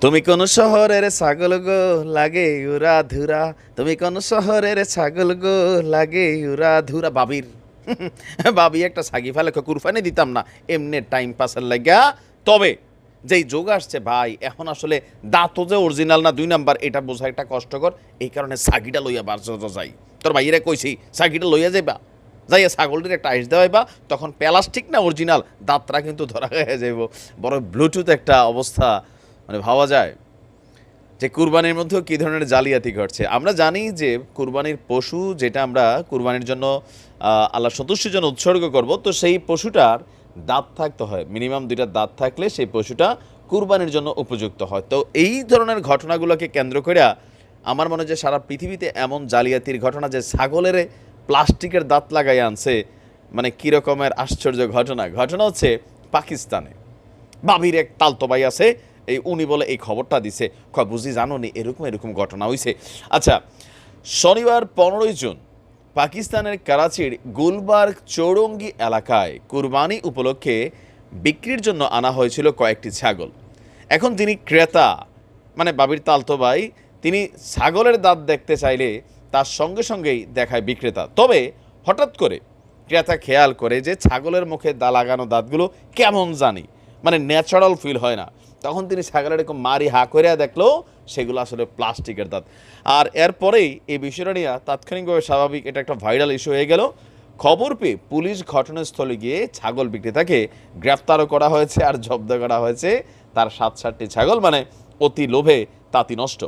তুমি কোন শহরের ছাগল গো লাগে উরা ধুরা? তুমি কোন শহরের ছাগল গো লাগে উরা ধুরা? বাবির। বাবি একটা সাগি ফেলে কুরফানি দিতাম না। এমনি টাইম পাসের লাগা। তবে যেই যোগ আসছে, ভাই, এখন আসলে দাঁতও যে অরিজিনাল না, দুই নাম্বার, এটা বোঝা একটা কষ্টকর। এই কারণে সাগিটা লইয়া বার যাই। তোর ভাইয়েরা কইছি সাগিটা লইয়া যাইবা। যাইয়া ছাগলটির একটা আইস দেওয়াইবা, তখন প্লাস্টিক না অরিজিনাল দাঁতরা কিন্তু ধরা হয়ে যাইব। বড় ব্লুটুথ একটা অবস্থা। মানে ভাবা যায় যে কুরবানির মধ্যেও কী ধরনের জালিয়াতি ঘটছে। আমরা জানি যে কুরবানির পশু যেটা আমরা কুরবানির জন্য আল্লাহ সন্তুষ্টির জন্য উৎসর্গ করব, তো সেই পশুটার দাঁত থাকতে হয়। মিনিমাম দুইটা দাঁত থাকলে সেই পশুটা কুরবানির জন্য উপযুক্ত হয়। তো এই ধরনের ঘটনাগুলোকে কেন্দ্র করে আমার মনে হয় যে সারা পৃথিবীতে এমন জালিয়াতির ঘটনা যে ছাগলের প্লাস্টিকের দাঁত লাগাই আনছে মানে কী রকমের আশ্চর্য ঘটনা। ঘটনা হচ্ছে পাকিস্তানে। বাবির এক তালতো ভাই আছে এই উনি বলে এই খবরটা দিছে। কয় বুঝি জানো নি এরকম এরকম ঘটনা হইছে। আচ্ছা শনিবার পনেরোই জুন পাকিস্তানের করাচির গুলবার্গ চৌরঙ্গি এলাকায় কুরবানি উপলক্ষে বিক্রির জন্য আনা হয়েছিল কয়েকটি ছাগল। এখন তিনি ক্রেতা মানে বাবির তালতো ভাই, তিনি ছাগলের দাঁত দেখতে চাইলে তার সঙ্গে সঙ্গেই দেখায় বিক্রেতা। তবে হঠাৎ করে ক্রেতা খেয়াল করে যে ছাগলের মুখে দা লাগানো দাঁতগুলো কেমন জানি। মানে ন্যাচারাল ফিল হয় না। তখন তিনি ছাগলের এরকম মারি হা করিয়া দেখল, সেগুলো আসলে প্লাস্টিকের দাঁত। আর এরপরেই এই বিষয়টা নিয়ে তাৎক্ষণিকভাবে স্বাভাবিক এটা একটা ভাইরাল ইস্যু হয়ে গেল। খবর পেয়ে পুলিশ ঘটনাস্থলে গিয়ে ছাগল বিক্রেতাকে গ্রেফতারও করা হয়েছে আর জব্দ করা হয়েছে তার সাত সাতটি ছাগল মানে অতি লোভে তাঁতি নষ্ট।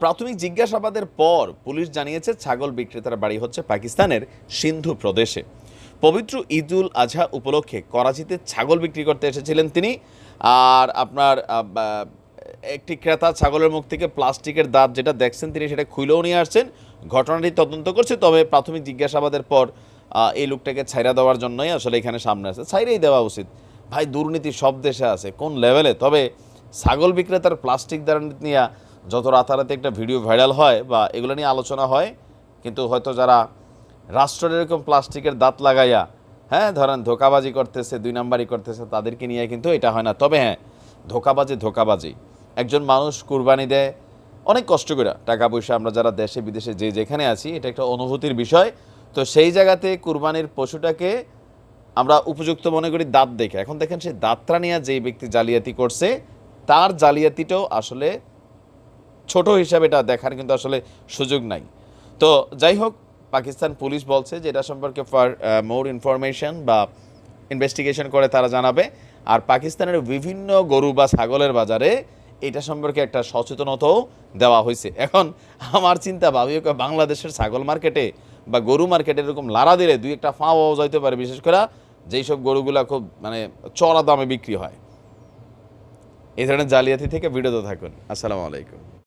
প্রাথমিক জিজ্ঞাসাবাদের পর পুলিশ জানিয়েছে ছাগল বিক্রেতার বাড়ি হচ্ছে পাকিস্তানের সিন্ধু প্রদেশে। পবিত্র ঈদুল আজহা উপলক্ষে করাচিতে ছাগল বিক্রি করতে এসেছিলেন তিনি। আর আপনার একটি ক্রেতা ছাগলের মুখ থেকে প্লাস্টিকের দাঁত যেটা দেখছেন তিনি সেটা খুলেও নিয়ে আসছেন। ঘটনাটি তদন্ত করছে, তবে প্রাথমিক জিজ্ঞাসাবাদের পর এই লোকটাকে ছাইরা দেওয়ার জন্যই আসলে এখানে সামনে আসে। ছাইরেই দেওয়া উচিত। ভাই, দুর্নীতি সব দেশে আছে, কোন লেভেলে? তবে ছাগল বিক্রেতার প্লাস্টিক দ্বারা নিয়ে যত রাতারাতি একটা ভিডিও ভাইরাল হয় বা এগুলো নিয়ে আলোচনা হয়, কিন্তু হয়তো যারা রাষ্ট্রের এরকম প্লাস্টিকের দাঁত লাগাইয়া হ্যাঁ ধরেন ধোকাবাজি করতেছে, দুই নাম্বারই করতেছে, তাদেরকে নিয়ে কিন্তু এটা হয় না। তবে হ্যাঁ ধোকাবাজি ধোকাবাজি। একজন মানুষ কুরবানি দেয়, অনেক কষ্ট করে। টাকা পয়সা আমরা যারা দেশে, বিদেশে যে যেখানে আছি, এটা একটা অনুভূতির বিষয়। তো সেই জায়গাতে কুরবানির পশুটাকে আমরা উপযুক্ত মনে করি দাঁত দেখে। এখন দেখেন সেই দাঁতটা নিয়ে যেই ব্যক্তি জালিয়াতি করছে, তার জালিয়াতিটাও আসলে ছোট হিসাবে এটা দেখার কিন্তু আসলে সুযোগ নাই। তো যাই হোক পাকিস্তান পুলিশ বলছে যে এটা সম্পর্কে ফর মোর ইনফরমেশন বা ইনভেস্টিগেশন করে তারা জানাবে। আর পাকিস্তানের বিভিন্ন গরু বা ছাগলের বাজারে এটা সম্পর্কে একটা সচেতনতাও দেওয়া হয়েছে। এখন আমার চিন্তা ভাবি বাংলাদেশের ছাগল মার্কেটে বা গরু মার্কেটে এরকম লারা দিলে দুই একটা ফাঁও যাইতে পারে, বিশেষ করে যেই সব গরুগুলা খুব মানে চড়া দামে বিক্রি হয়। এই ধরনের জালিয়াতি থেকে বিরত থাকুন। আসসালামু আলাইকুম।